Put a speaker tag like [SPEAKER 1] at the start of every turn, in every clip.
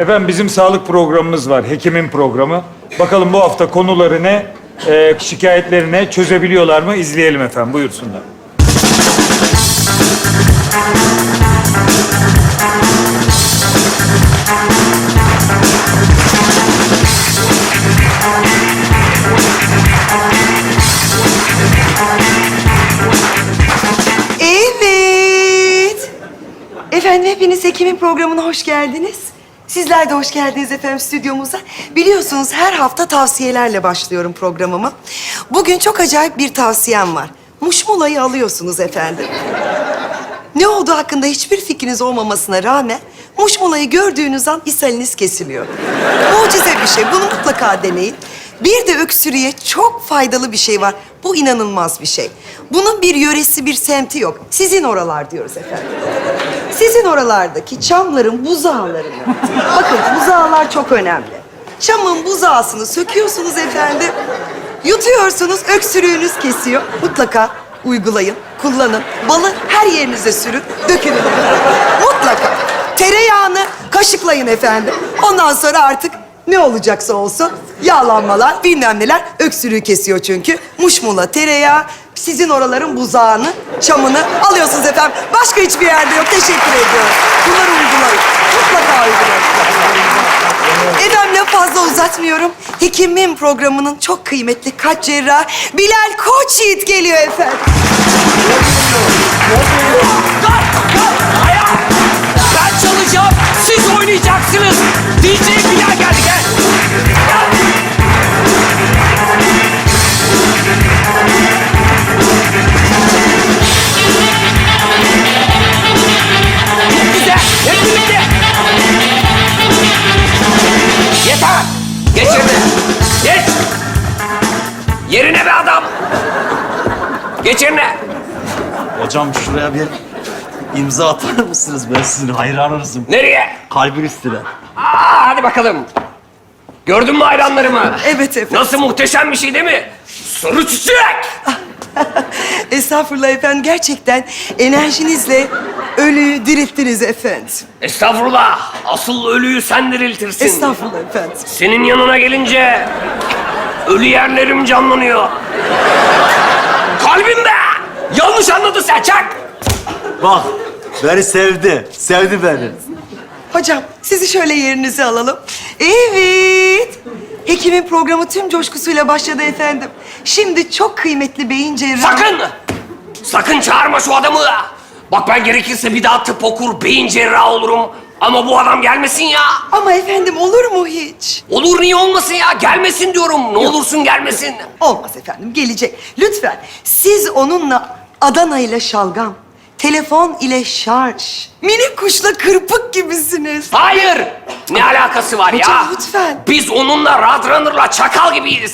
[SPEAKER 1] Efendim bizim sağlık programımız var, hekimin programı. Bakalım bu hafta konuları ne, e, şikayetleri çözebiliyorlar mı? İzleyelim efendim, buyursunlar.
[SPEAKER 2] Evet. Efendim hepiniz Hekim'in programına hoş geldiniz. Sizler de hoş geldiniz efendim stüdyomuza. Biliyorsunuz her hafta tavsiyelerle başlıyorum programımı. Bugün çok acayip bir tavsiyem var. Muşmulayı alıyorsunuz efendim. Ne olduğu hakkında hiçbir fikriniz olmamasına rağmen muşmulayı gördüğünüz an ishaliniz kesiliyor. Mucize bir şey. Bunu mutlaka deneyin. Bir de öksürüğe çok faydalı bir şey var. Bu inanılmaz bir şey. Bunun bir yöresi, bir semti yok. Sizin oralar diyoruz efendim. Sizin oralardaki çamların buzağlarını. Bakın buzağlar çok önemli. Çamın buzağısını söküyorsunuz efendim. Yutuyorsunuz, öksürüğünüz kesiyor. Mutlaka uygulayın, kullanın. Balı her yerinize sürün, dökün. Mutlaka. Tereyağını kaşıklayın efendim. Ondan sonra artık ne olacaksa olsun yağlanmalar, bilmem neler öksürüğü kesiyor çünkü. Muşmula, tereyağı, sizin oraların buzağını, çamını alıyorsunuz efendim. Başka hiçbir yerde yok. Teşekkür ediyorum. Bunları uygulayın. Mutlaka uygulayın. Efendim lafı fazla uzatmıyorum. Hekimim programının çok kıymetli kalp cerrahı Bilal Koçyiğit geliyor efendim.
[SPEAKER 3] Ayağa! Ben çalacağım, siz oynayacaksınız. DJ Bilal geldi, gel.
[SPEAKER 4] Hocam şuraya bir imza atar mısınız? Ben sizin hayranınızım.
[SPEAKER 3] Nereye?
[SPEAKER 4] Kalbin üstüne.
[SPEAKER 3] Aa, hadi bakalım. Gördün mü hayranlarımı?
[SPEAKER 2] Evet efendim.
[SPEAKER 3] Nasıl muhteşem bir şey değil mi? Sarı çiçek!
[SPEAKER 2] Estağfurullah efendim. Gerçekten enerjinizle ölüyü dirilttiniz efendim.
[SPEAKER 3] Estağfurullah. Asıl ölüyü sen diriltirsin.
[SPEAKER 2] Estağfurullah efendim.
[SPEAKER 3] Senin yanına gelince ölü yerlerim canlanıyor. Kalbim be! Yanlış anladı sen çak!
[SPEAKER 4] Bak, beni sevdi. Sevdi beni.
[SPEAKER 2] Hocam sizi şöyle yerinize alalım. Evet. Hekimin programı tüm coşkusuyla başladı efendim. Şimdi çok kıymetli beyin cerrahı...
[SPEAKER 3] Sakın! Sakın çağırma şu adamı. Bak ben gerekirse bir daha tıp okur, beyin cerrahı olurum. Ama bu adam gelmesin ya.
[SPEAKER 2] Ama efendim olur mu hiç?
[SPEAKER 3] Olur niye olmasın ya? Gelmesin diyorum. Ne olursun gelmesin.
[SPEAKER 2] Olmaz efendim, gelecek. Lütfen siz onunla Adana ile şalgam, telefon ile şarj, minik kuşla kırpık gibisiniz.
[SPEAKER 3] Hayır. Ne alakası var ya?
[SPEAKER 2] Hocam, lütfen.
[SPEAKER 3] Biz onunla Roadrunner'la çakal gibiyiz.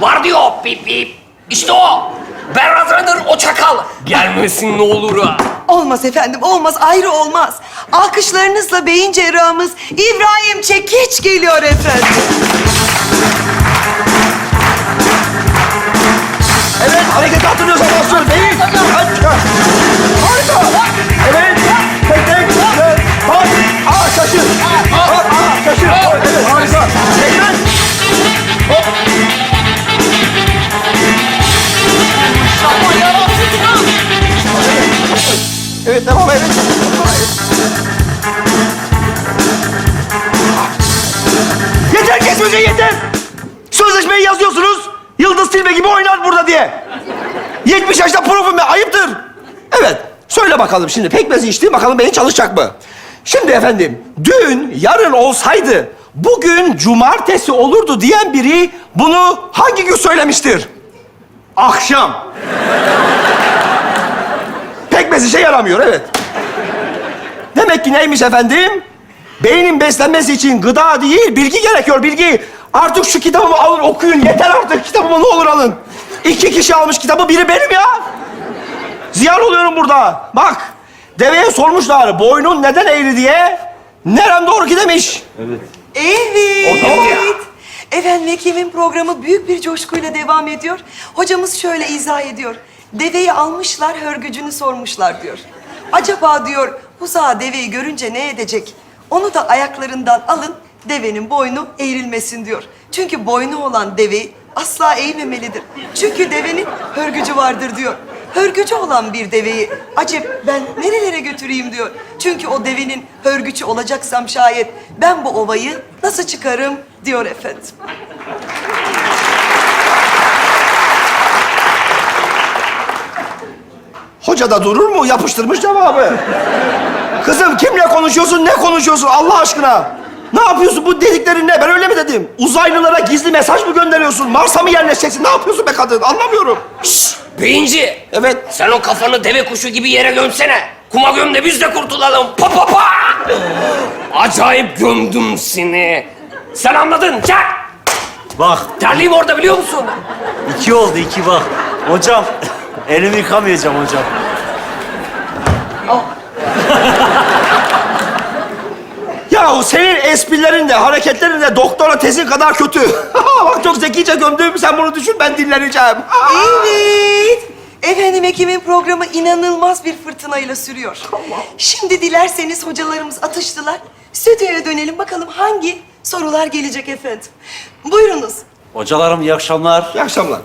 [SPEAKER 3] Var diyor bip bip. İşte o. Ben Roadrunner, o çakal. Gelmesin ne olur ha.
[SPEAKER 2] Olmaz efendim, olmaz. Ayrı olmaz. Alkışlarınızla beyin cerrahımız İbrahim Çekiç geliyor efendim.
[SPEAKER 4] Evet, hareket hatırlıyorsan basıyor değil. Harika. Evet, tek tek. Bak. Aa, şaşır. Aa, aa, şaşır. Evet, Evet, devam evet. Yeter kesmece yeter. Sözleşmeyi yazıyorsunuz. Yıldız Tilbe gibi oynar burada diye. 70 yaşta profum ben. Ayıptır. Evet. Söyle bakalım şimdi. Pekmezi içtiğim bakalım beni çalışacak mı? Şimdi efendim, dün yarın olsaydı bugün cumartesi olurdu diyen biri bunu hangi gün söylemiştir? Akşam. Pekmez işe yaramıyor, evet. Demek ki neymiş efendim? Beynin beslenmesi için gıda değil, bilgi gerekiyor, bilgi. Artık şu kitabımı alın, okuyun. Yeter artık. Kitabımı ne olur alın. İki kişi almış kitabı, biri benim ya. Ziyan oluyorum burada. Bak, deveye sormuşlar, boynun neden eğri diye. Nerem doğru ki demiş.
[SPEAKER 2] Evet. Efendim Hekim'in programı büyük bir coşkuyla devam ediyor. Hocamız şöyle izah ediyor. Deveyi almışlar, hörgücünü sormuşlar diyor. Acaba diyor, buzağı deveyi görünce ne edecek? Onu da ayaklarından alın, devenin boynu eğrilmesin diyor. Çünkü boynu olan deveyi asla eğmemelidir. Çünkü devenin hörgücü vardır diyor. Hörgücü olan bir deveyi acep ben nerelere götüreyim diyor. Çünkü o devenin hörgücü olacaksam şayet ben bu ovayı nasıl çıkarım diyor efendim.
[SPEAKER 4] Hoca da durur mu? Yapıştırmış cevabı. Kızım kimle konuşuyorsun, ne konuşuyorsun Allah aşkına? Ne yapıyorsun? Bu dediklerin ne? Ben öyle mi dedim? Uzaylılara gizli mesaj mı gönderiyorsun? Mars'a mı yerleşeceksin? Ne yapıyorsun be kadın? Anlamıyorum.
[SPEAKER 3] Şşş! Beyinci!
[SPEAKER 4] Evet.
[SPEAKER 3] Sen o kafanı deve kuşu gibi yere gömsene. Kuma göm de biz de kurtulalım. Pa pa pa! Acayip gömdüm seni. Sen anladın. Çak!
[SPEAKER 5] Bak
[SPEAKER 3] Terliyim orada biliyor musun?
[SPEAKER 5] iki oldu iki bak. Hocam elimi yıkamayacağım hocam.
[SPEAKER 4] Yahu senin esprilerin de, hareketlerin de doktora tezin kadar kötü. Bak çok zekice gömdüm. Sen bunu düşün, ben dinleneceğim.
[SPEAKER 2] Evet. Efendim Ekim'in programı inanılmaz bir fırtınayla sürüyor. Şimdi dilerseniz hocalarımız atıştılar. Stüdyoya dönelim bakalım hangi sorular gelecek efendim. Buyurunuz.
[SPEAKER 5] Hocalarım iyi akşamlar.
[SPEAKER 4] İyi akşamlar.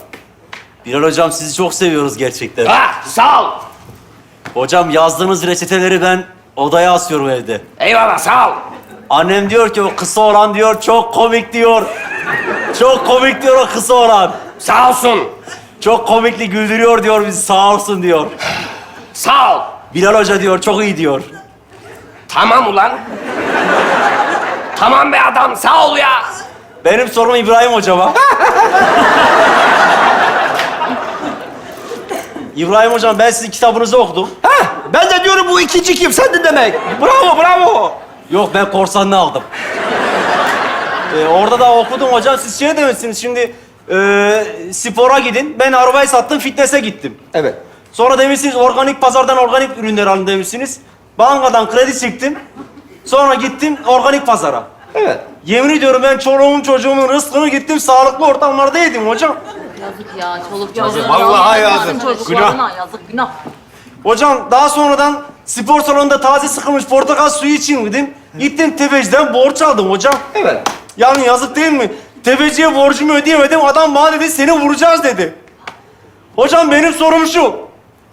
[SPEAKER 5] Bilal hocam sizi çok seviyoruz gerçekten.
[SPEAKER 3] Ha, sağ ol.
[SPEAKER 5] Hocam yazdığınız reçeteleri ben odaya asıyorum evde.
[SPEAKER 3] Eyvallah sağ ol.
[SPEAKER 5] Annem diyor ki o kısa olan diyor çok komik diyor. Çok komik diyor o kısa olan.
[SPEAKER 3] Sağ olsun.
[SPEAKER 5] Çok komikli güldürüyor diyor bizi sağ olsun diyor.
[SPEAKER 3] Sağ ol.
[SPEAKER 5] Bilal hoca diyor çok iyi diyor.
[SPEAKER 3] Tamam ulan. tamam be adam sağ ol ya.
[SPEAKER 5] Benim sorum İbrahim hocama. İbrahim hocam ben sizin kitabınızı okudum.
[SPEAKER 4] Heh, ben de diyorum bu ikinci kim? Sendin demek. Bravo, bravo.
[SPEAKER 5] Yok ben korsanını aldım. Ee, orada da okudum hocam. Siz şey demişsiniz şimdi e, spora gidin. Ben arabayı sattım fitness'e gittim.
[SPEAKER 4] Evet.
[SPEAKER 5] Sonra demişsiniz organik pazardan organik ürünler alın demişsiniz. Bankadan kredi çektim. Sonra gittim organik pazara.
[SPEAKER 4] Evet.
[SPEAKER 5] Yemin ediyorum ben çoluğumun çocuğumun rızkını gittim sağlıklı ortamlarda yedim hocam.
[SPEAKER 6] Yazık ya çoluk çocuğuna.
[SPEAKER 7] Vallahi
[SPEAKER 6] yazık.
[SPEAKER 7] yazık.
[SPEAKER 6] Çocuklarına yazık günah.
[SPEAKER 5] Hocam daha sonradan spor salonunda taze sıkılmış portakal suyu için dedim. Gittim tefeciden borç aldım hocam.
[SPEAKER 4] Evet.
[SPEAKER 5] Yani yazık değil mi? Tefeciye borcumu ödeyemedim. Adam bana dedi seni vuracağız dedi. Hocam benim sorum şu.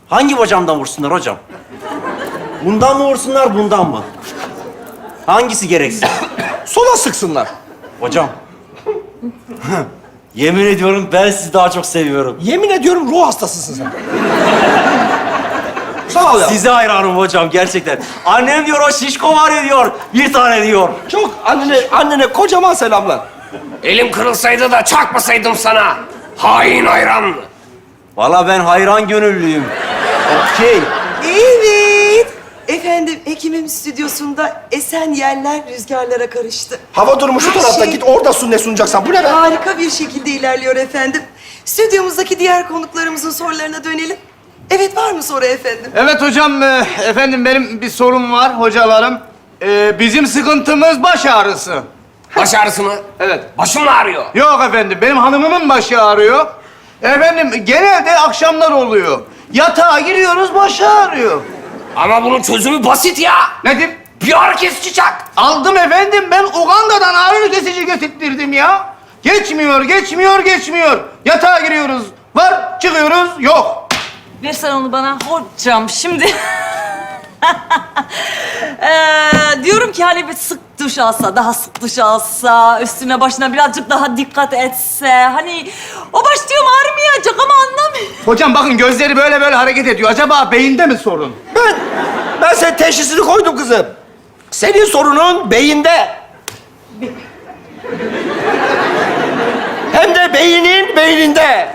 [SPEAKER 5] Hangi bacağımdan vursunlar hocam? Bundan mı vursunlar, bundan mı? Hangisi gereksiz?
[SPEAKER 4] Sola sıksınlar.
[SPEAKER 5] Hocam. Yemin ediyorum ben sizi daha çok seviyorum.
[SPEAKER 4] Yemin ediyorum ruh hastasısın sen. Sağ ol ya.
[SPEAKER 5] Size hayranım hocam gerçekten. Annem diyor o şişko var ya diyor. Bir tane diyor.
[SPEAKER 4] Çok annene, annene kocaman selamlar.
[SPEAKER 3] Elim kırılsaydı da çakmasaydım sana. Hain hayran.
[SPEAKER 5] Vallahi ben hayran gönüllüyüm. Okey.
[SPEAKER 2] Evet. Efendim Ekim'in stüdyosunda esen yerler rüzgarlara karıştı.
[SPEAKER 4] Hava durumu şu
[SPEAKER 2] Her
[SPEAKER 4] tarafta.
[SPEAKER 2] şey-
[SPEAKER 4] Git orada sun ne sunacaksan. Bu ne be?
[SPEAKER 2] Harika bir şekilde ilerliyor efendim. Stüdyomuzdaki diğer konuklarımızın sorularına dönelim. Evet var mı soru efendim?
[SPEAKER 7] Evet hocam, e, efendim benim bir sorum var hocalarım. E, bizim sıkıntımız baş ağrısı.
[SPEAKER 3] Baş ağrısı mı?
[SPEAKER 7] Evet.
[SPEAKER 3] Başım mı ağrıyor?
[SPEAKER 7] Yok efendim, benim hanımımın başı ağrıyor. Efendim genelde akşamlar oluyor. Yatağa giriyoruz, başı ağrıyor.
[SPEAKER 3] Ama bunun çözümü basit ya.
[SPEAKER 7] Nedir?
[SPEAKER 3] Bir ağrı kesici çak.
[SPEAKER 7] Aldım efendim, ben Uganda'dan ağrı kesici getirttirdim ya. Geçmiyor, geçmiyor, geçmiyor. Yatağa giriyoruz, var, çıkıyoruz, yok.
[SPEAKER 6] Ver sen onu bana. Hocam şimdi... Ee, diyorum ki hani bir sık duş alsa, daha sık duş alsa, üstüne başına birazcık daha dikkat etse. Hani o baş diyorum ağrımayacak ama anlamıyorum.
[SPEAKER 7] Hocam bakın gözleri böyle böyle hareket ediyor. Acaba beyinde mi sorun?
[SPEAKER 4] Ben, ben senin teşhisini koydum kızım. Senin sorunun beyinde. Hem de beynin beyninde.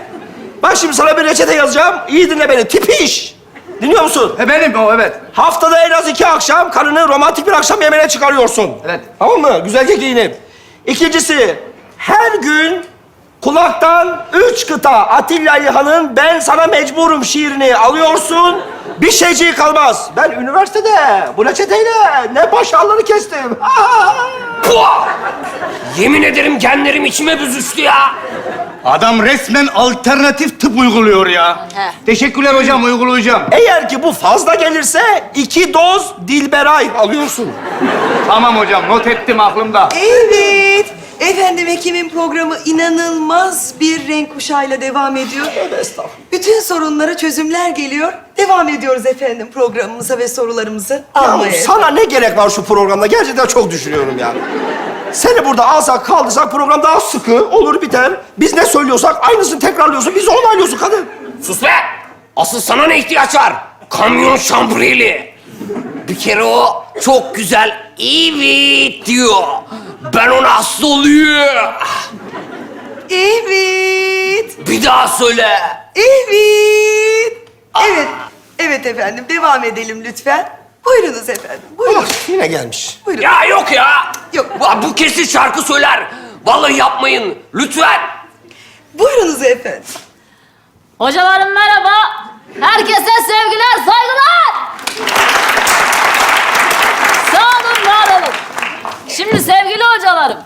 [SPEAKER 4] Bak şimdi sana bir reçete yazacağım. İyi dinle beni. Tipiş. Dinliyor musun?
[SPEAKER 7] E benim o evet.
[SPEAKER 4] Haftada en az iki akşam karını romantik bir akşam yemeğine çıkarıyorsun.
[SPEAKER 7] Evet.
[SPEAKER 4] Tamam mı? Güzelce giyinip. İkincisi, her gün kulaktan üç kıta Atilla İlhan'ın Ben Sana Mecburum şiirini alıyorsun. Bir şeyciği kalmaz. Ben üniversitede bu reçeteyle ne baş ağrıları kestim.
[SPEAKER 3] Puh! Yemin ederim genlerim içime büzüştü ya.
[SPEAKER 7] Adam resmen alternatif tıp uyguluyor ya.
[SPEAKER 6] He.
[SPEAKER 7] Teşekkürler hocam uygulayacağım.
[SPEAKER 4] Eğer ki bu fazla gelirse iki doz Dilberay alıyorsun.
[SPEAKER 7] Tamam hocam not ettim aklımda.
[SPEAKER 2] Evet. Efendim Hekim'in programı inanılmaz bir renk kuşağıyla devam ediyor.
[SPEAKER 4] Estağfurullah.
[SPEAKER 2] Bütün sorunlara çözümler geliyor. Devam ediyoruz efendim programımıza ve sorularımızı
[SPEAKER 4] Ya
[SPEAKER 2] almaya.
[SPEAKER 4] sana ne gerek var şu programda? Gerçekten çok düşünüyorum ya. Seni burada alsak kaldırsak program daha sıkı olur biter. Biz ne söylüyorsak aynısını tekrarlıyorsun. Bizi onaylıyorsun kadın.
[SPEAKER 3] Sus be! Asıl sana ne ihtiyaç var? Kamyon şambrili. Bir kere o çok güzel evet diyor. Ben ona hasta oluyor.
[SPEAKER 2] Evet.
[SPEAKER 3] Bir daha söyle.
[SPEAKER 2] Evet. Evet. Evet efendim devam edelim lütfen. Buyurunuz efendim. Buyurun.
[SPEAKER 4] Oh, yine gelmiş.
[SPEAKER 2] Buyurun.
[SPEAKER 3] Ya yok ya.
[SPEAKER 2] Yok.
[SPEAKER 3] Bu, bu kesin şarkı söyler. Vallahi yapmayın. Lütfen.
[SPEAKER 2] Buyurunuz efendim.
[SPEAKER 6] Hocalarım merhaba. Herkese sevgiler, saygılar. Sağ olun, var olun. Şimdi sevgili hocalarım,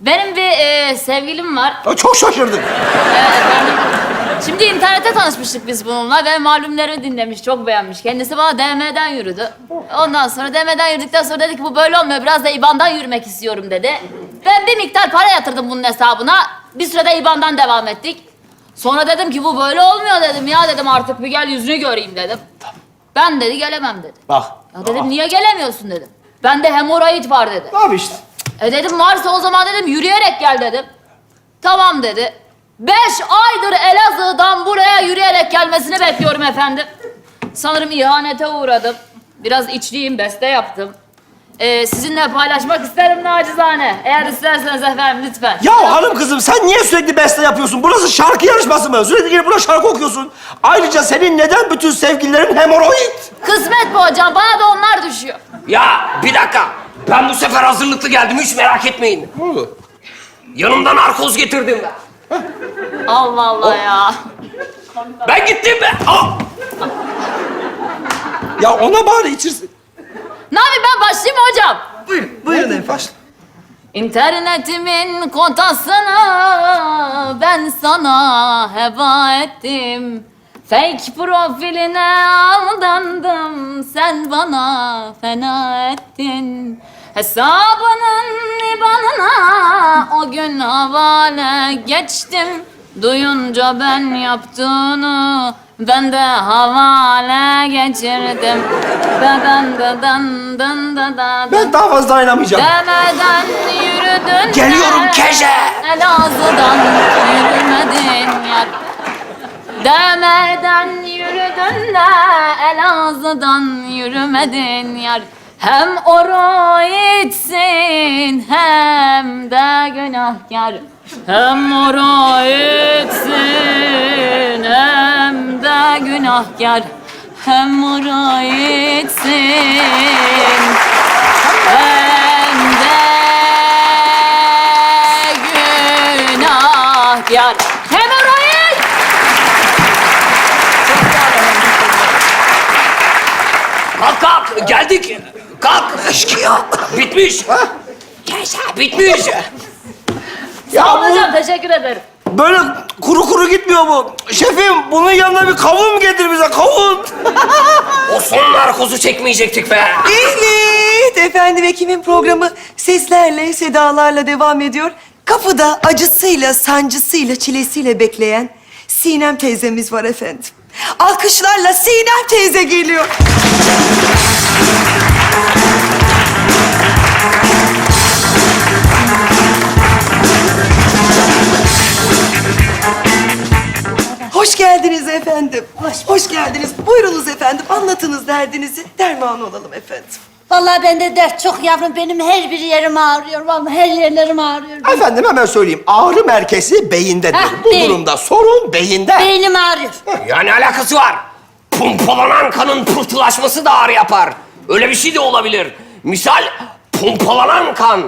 [SPEAKER 6] benim bir e, sevgilim var.
[SPEAKER 4] Ya çok şaşırdım.
[SPEAKER 6] Ee, efendim, şimdi internette tanışmıştık biz bununla ve malumlarını dinlemiş, çok beğenmiş. Kendisi bana DM'den yürüdü. Ondan sonra DM'den yürüdükten sonra dedi ki bu böyle olmuyor, biraz da IBAN'dan yürümek istiyorum dedi. Ben bir miktar para yatırdım bunun hesabına. Bir sürede IBAN'dan devam ettik. Sonra dedim ki bu böyle olmuyor dedim ya dedim artık bir gel yüzünü göreyim dedim. Ben dedi gelemem dedi.
[SPEAKER 4] Bak.
[SPEAKER 6] Ya dedim niye gelemiyorsun dedim. Bende hemoroid var dedi.
[SPEAKER 4] Abi işte.
[SPEAKER 6] E dedim varsa o zaman dedim yürüyerek gel dedim. Tamam dedi. Beş aydır Elazığ'dan buraya yürüyerek gelmesini bekliyorum efendim. Sanırım ihanete uğradım. Biraz içliyim, beste yaptım. Ee, sizinle paylaşmak isterim nacizane. Eğer isterseniz efendim lütfen.
[SPEAKER 4] Ya hanım kızım sen niye sürekli beste yapıyorsun? Burası şarkı yarışması mı? Sürekli gelip burada şarkı okuyorsun. Ayrıca senin neden bütün sevgililerin hemoroid?
[SPEAKER 6] Kısmet bu hocam, bana da onlar düşüyor.
[SPEAKER 3] Ya bir dakika. Ben bu sefer hazırlıklı geldim. Hiç merak etmeyin.
[SPEAKER 4] Ne oldu?
[SPEAKER 3] Yanımda narkoz getirdim ben.
[SPEAKER 6] Allah Allah ya.
[SPEAKER 3] Ben gittim be. Aa!
[SPEAKER 4] Ya ona bari içirsin.
[SPEAKER 6] Ne yapayım ben başlayayım mı hocam?
[SPEAKER 2] Buyurun. Buyurun efendim.
[SPEAKER 4] Başla.
[SPEAKER 6] İnternetimin kotasını ben sana heba ettim. Fake profiline aldandım, sen bana fena ettin. Hesabının ibanına o gün havale geçtim. Duyunca ben yaptığını ben de havale geçirdim. Dadan dadan dan dadan.
[SPEAKER 4] Ben daha fazla dayanamayacağım.
[SPEAKER 6] Demeden yürüdün
[SPEAKER 3] Geliyorum
[SPEAKER 6] de
[SPEAKER 3] Kece.
[SPEAKER 6] Elazığ'dan yürümedin yar Demeden yürüdün de Elazığ'dan yürümedin yar Hem oroitsin hem de günahkar Hem oroitsin hem de günahkar Hem oroitsin hem de günahkar. Hemoroid!
[SPEAKER 3] Kalk kalk. Geldik. Kalk. Eşkıya. Bitmiş. Yaşa bitmiş.
[SPEAKER 4] Ya
[SPEAKER 6] Sağ ol
[SPEAKER 4] bu
[SPEAKER 6] hocam, teşekkür ederim.
[SPEAKER 4] böyle kuru kuru gitmiyor bu. Şefim bunun yanına bir kavun getir bize kavun.
[SPEAKER 3] O son narkozu çekmeyecektik be.
[SPEAKER 2] Evet efendim Hekim'in programı seslerle, sedalarla devam ediyor. Kapıda acısıyla, sancısıyla, çilesiyle bekleyen Sinem teyzemiz var efendim. Alkışlarla Sinem teyze geliyor. Hoş geldiniz efendim. Hoş, geldiniz. Buyurunuz efendim. Anlatınız derdinizi. Derman olalım efendim.
[SPEAKER 8] Vallahi bende dert çok yavrum. Benim her bir yerim ağrıyor. Vallahi her yerlerim ağrıyor.
[SPEAKER 4] Efendim hemen söyleyeyim. Ağrı merkezi beyindedir.
[SPEAKER 8] Heh,
[SPEAKER 4] Bu
[SPEAKER 8] beyin.
[SPEAKER 4] durumda sorun beyinde.
[SPEAKER 8] Beynim ağrıyor.
[SPEAKER 3] Yani alakası var. Pompalanan kanın pıhtılaşması da ağrı yapar. Öyle bir şey de olabilir. Misal pompalanan kan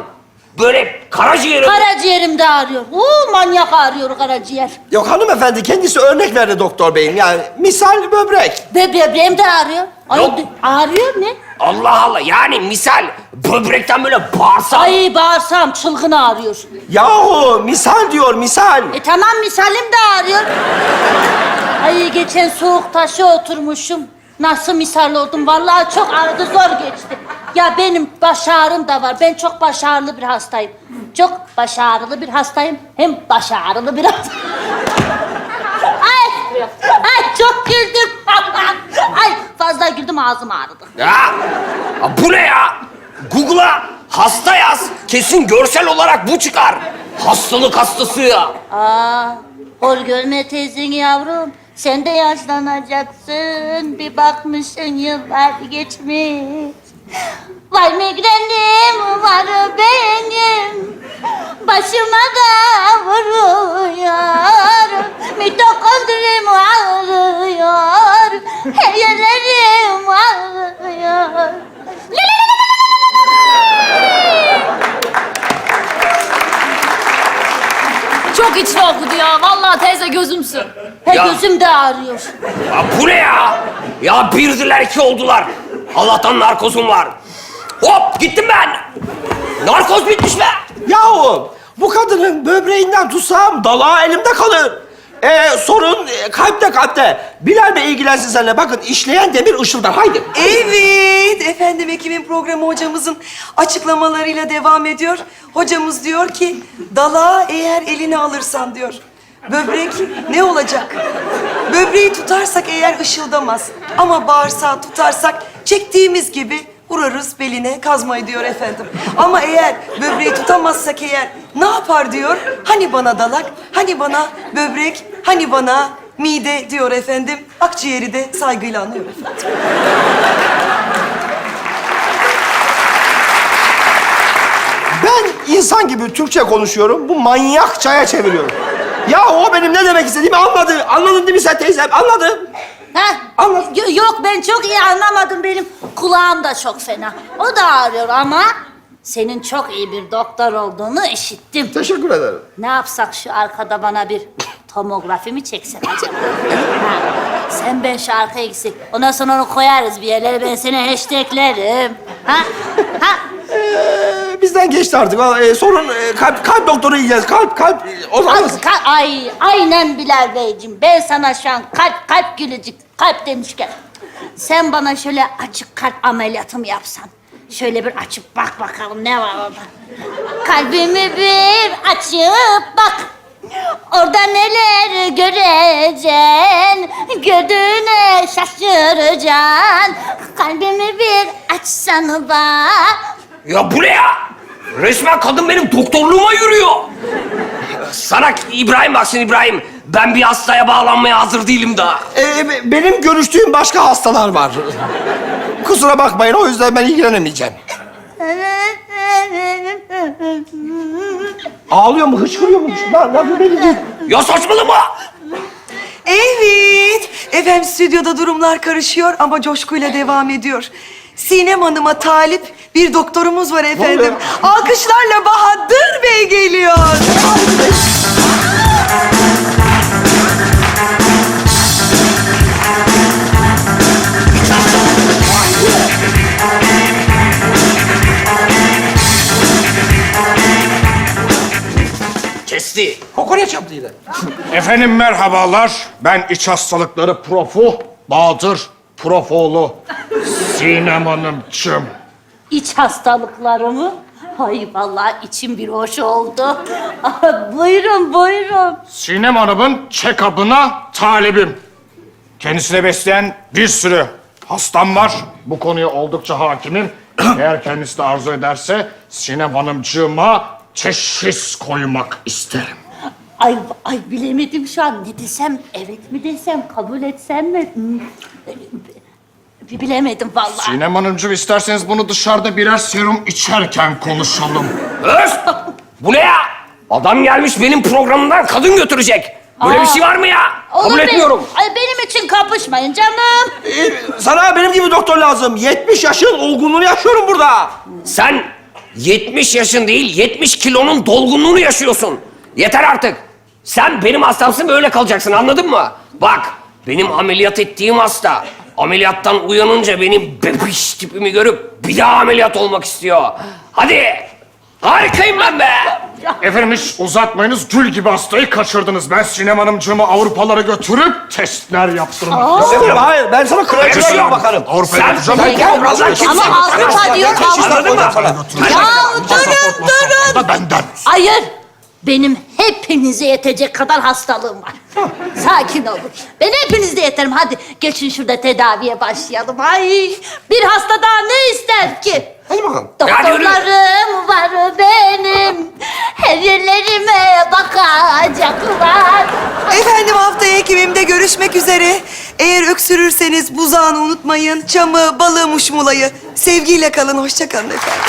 [SPEAKER 3] Böyle karaciğerim.
[SPEAKER 8] Karaciğerim de ağrıyor. Uuu manyak ağrıyor karaciğer.
[SPEAKER 4] Yok hanımefendi kendisi örnek verdi doktor beyim. Yani misal böbrek.
[SPEAKER 8] Ve böbreğim de ağrıyor. Ay,
[SPEAKER 3] Yok.
[SPEAKER 8] ağrıyor ne?
[SPEAKER 3] Allah Allah yani misal böbrekten böyle bağırsak.
[SPEAKER 8] Ay bağırsam çılgın ağrıyor.
[SPEAKER 4] Yahu misal diyor misal.
[SPEAKER 8] E tamam misalim de ağrıyor. Ay geçen soğuk taşı oturmuşum. Nasıl misal oldum? Vallahi çok ağrıdı, zor geçti. Ya benim baş ağrım da var. Ben çok baş ağrılı bir hastayım. Çok baş ağrılı bir hastayım. Hem baş ağrılı bir hastayım. ay, ay çok güldüm. ay fazla güldüm ağzım ağrıdı.
[SPEAKER 3] Ya, ya bu ne ya? Google'a hasta yaz. Kesin görsel olarak bu çıkar. Hastalık hastası ya.
[SPEAKER 8] Aa, hor görme teyzeni yavrum. Sen de yaşlanacaksın. Bir bakmışsın yıllar geçmiş. Var migrenim var benim. Başıma da vuruyor. Mitokondrim ağrıyor. Her yerlerim ağrıyor.
[SPEAKER 6] Çok içli okudu ya. Vallahi teyze gözümsün.
[SPEAKER 8] Her
[SPEAKER 3] Ya.
[SPEAKER 8] gözüm de ağrıyor.
[SPEAKER 3] Ya bu ne ya? Ya birdiler iki oldular. Allah'tan narkozum var. Hop gittim ben. Narkoz bitmiş be.
[SPEAKER 4] Yahu bu kadının böbreğinden tutsam dalağı elimde kalır. Ee, sorun e, kalpte kalpte. Bilal Bey ilgilensin seninle. Bakın işleyen demir ışıldar. Haydi.
[SPEAKER 2] Evet, efendim Ekim'in programı hocamızın açıklamalarıyla devam ediyor. Hocamız diyor ki, dalağı eğer eline alırsan diyor. Böbrek ne olacak? Böbreği tutarsak eğer ışıldamaz. Ama bağırsağı tutarsak çektiğimiz gibi vurarız beline kazmayı diyor efendim. Ama eğer böbreği tutamazsak eğer ne yapar diyor? Hani bana dalak, hani bana böbrek, hani bana mide diyor efendim. Akciğeri de saygıyla anıyor efendim.
[SPEAKER 4] Ben insan gibi Türkçe konuşuyorum. Bu manyak çaya çeviriyorum. Ya o benim ne demek istediğimi anladı. Anladın değil mi sen teyzem? Anladım.
[SPEAKER 8] Ha?
[SPEAKER 4] Anladım.
[SPEAKER 8] Yo- Yok ben çok iyi anlamadım. Benim kulağım da çok fena. O da ağrıyor ama senin çok iyi bir doktor olduğunu işittim.
[SPEAKER 4] Teşekkür ederim.
[SPEAKER 8] Ne yapsak şu arkada bana bir tomografi mi çeksek acaba? ha. Sen ben şu arkaya gitsek. Ondan sonra onu koyarız bir yerlere. Ben seni hashtaglerim. Ha? Ha?
[SPEAKER 4] Ee, bizden geçti artık. Vallahi, e, sorun e, kalp, kalp doktoru yiyeceğiz. Kalp, kalp. e, O zaman...
[SPEAKER 8] Ay, ka- ay, aynen Bilal Beyciğim. Ben sana şu an kalp, kalp gülücük, kalp demişken... Sen bana şöyle açık kalp ameliyatımı yapsan. Şöyle bir açıp bak bakalım ne var orada. Kalbimi bir açıp bak. Orada neler göreceksin, gördüğüne şaşıracaksın. Kalbimi bir açsana bak.
[SPEAKER 3] Ya bu ne ya? Resmen kadın benim doktorluğuma yürüyor. Sana İbrahim baksın İbrahim. Ben bir hastaya bağlanmaya hazır değilim daha.
[SPEAKER 4] Ee, be- benim görüştüğüm başka hastalar var. Kusura bakmayın o yüzden ben ilgilenemeyeceğim. Ağlıyor mu, hıçkırıyor mu? Lan, lan bu ne diyecek?
[SPEAKER 3] Ya saçmalama.
[SPEAKER 2] Evet. Efendim stüdyoda durumlar karışıyor ama coşkuyla devam ediyor. Sinem Hanım'a talip bir doktorumuz var efendim. Alkışlarla Bahadır Bey geliyor.
[SPEAKER 3] Kesti.
[SPEAKER 4] Kokoreç yaptı yine.
[SPEAKER 9] Efendim merhabalar. Ben iç hastalıkları profu Bahadır Profoğlu. Sinem Hanımcığım.
[SPEAKER 8] İç hastalıklarımı. Ay vallahi içim bir hoş oldu. Ah, buyurun buyurun.
[SPEAKER 9] Sinem Hanım'ın check-up'ına talibim. Kendisine besleyen bir sürü hastam var. Bu konuya oldukça hakimim. Eğer kendisi de arzu ederse Sinem Hanımcığıma teşhis koymak isterim.
[SPEAKER 8] Ay ay bilemedim şu an ne desem evet mi desem kabul etsem mi? Hmm, Bilemedim vallahi.
[SPEAKER 9] Sinem Hanımcığım isterseniz bunu dışarıda birer serum içerken konuşalım.
[SPEAKER 3] Öz! Bu ne ya? Adam gelmiş benim programımdan kadın götürecek. Böyle
[SPEAKER 8] Aa.
[SPEAKER 3] bir şey var mı ya?
[SPEAKER 8] Olur
[SPEAKER 3] Kabul
[SPEAKER 8] benim-
[SPEAKER 3] etmiyorum.
[SPEAKER 8] Ay benim için kapışmayın canım.
[SPEAKER 4] Ee, sana benim gibi doktor lazım. 70 yaşın olgunluğunu yaşıyorum burada.
[SPEAKER 3] Sen 70 yaşın değil, 70 kilonun dolgunluğunu yaşıyorsun. Yeter artık. Sen benim hastamsın böyle kalacaksın anladın mı? Bak benim ameliyat ettiğim hasta ameliyattan uyanınca benim bebiş tipimi görüp bir daha ameliyat olmak istiyor. Hadi. Harikayım ben be.
[SPEAKER 9] Efendim hiç uzatmayınız. Gül gibi hastayı kaçırdınız. Ben Sinem Hanımcığımı Avrupalara götürüp testler yaptırmak
[SPEAKER 4] Efendim hayır ben sana kraliçe bakarım.
[SPEAKER 9] Avrupa'ya
[SPEAKER 3] Sen
[SPEAKER 9] götüreceğim.
[SPEAKER 3] sen gel buradan kimse
[SPEAKER 8] Ama Avrupa diyor
[SPEAKER 3] Anladın mı?
[SPEAKER 8] Ya durun durun.
[SPEAKER 9] Benden.
[SPEAKER 8] Hayır. Benim hepinize yetecek kadar hastalığım var. Sakin olun. Ben hepinize yeterim. Hadi geçin şurada tedaviye başlayalım. Ay bir hasta daha ne ister ki?
[SPEAKER 4] Hadi bakalım.
[SPEAKER 8] Doktorlarım var benim. Her yerlerime bakacaklar.
[SPEAKER 2] Efendim haftaya hekimimde görüşmek üzere. Eğer öksürürseniz buzağını unutmayın. Çamı, balığı, muşmulayı. Sevgiyle kalın, hoşça kalın efendim.